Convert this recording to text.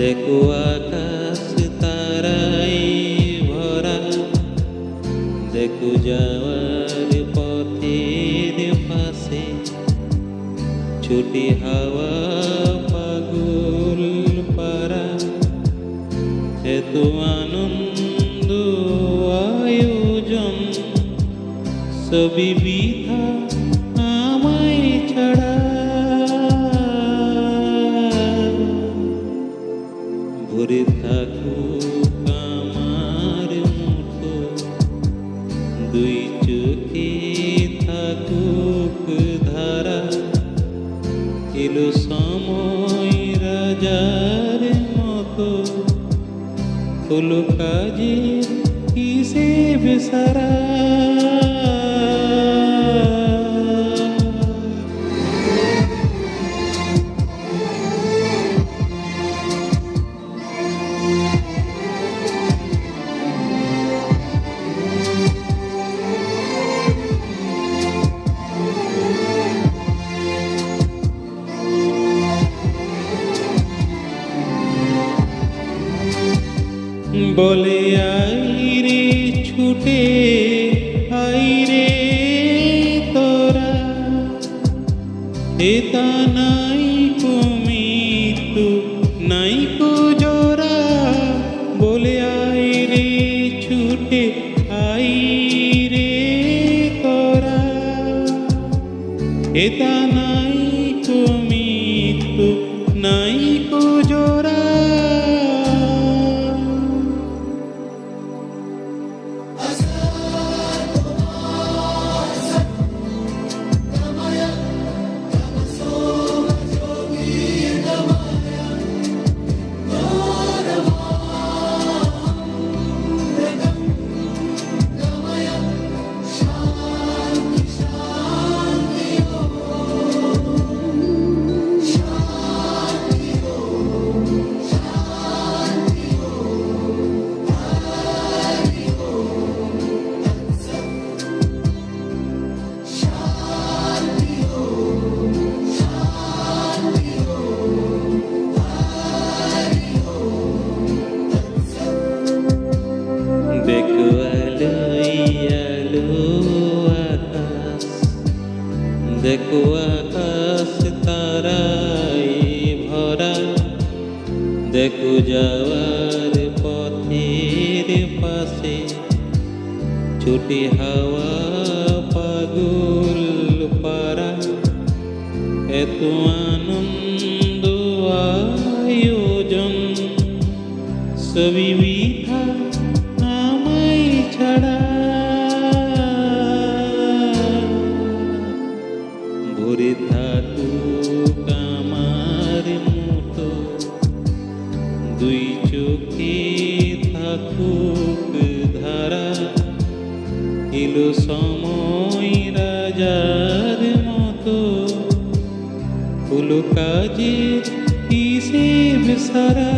দেখো আকাশ তারাই ভরা। দেখো যাওয়ার পথের পাশে ছুটি হাওয়া পাগল পারা এত আনন্দ, আয়োজন সবই বৃথা এলো সময় রাজার মতো। হলো কাজে কি সারা বলে আইরে ছুটে আইরে তোরা। এটা নাই কুমিতু নাই কুজোরা বলে আইরে ছুটে আইরে তোরা। এটা নাই আলো আকাশ দেখো আকাশ তারাই ভরা দেখো যাওয়ার পথের পাশে ছুটি হাওয়া পাগল পারা এত আনন্দ আয়োজন সবই আমায় ছাড়া ভরে থাকুক আমার মতো। দুই চোখে থাকুক ধারা, এলো সময় রাজার মতো। হলো কাজের হিসেব সারা।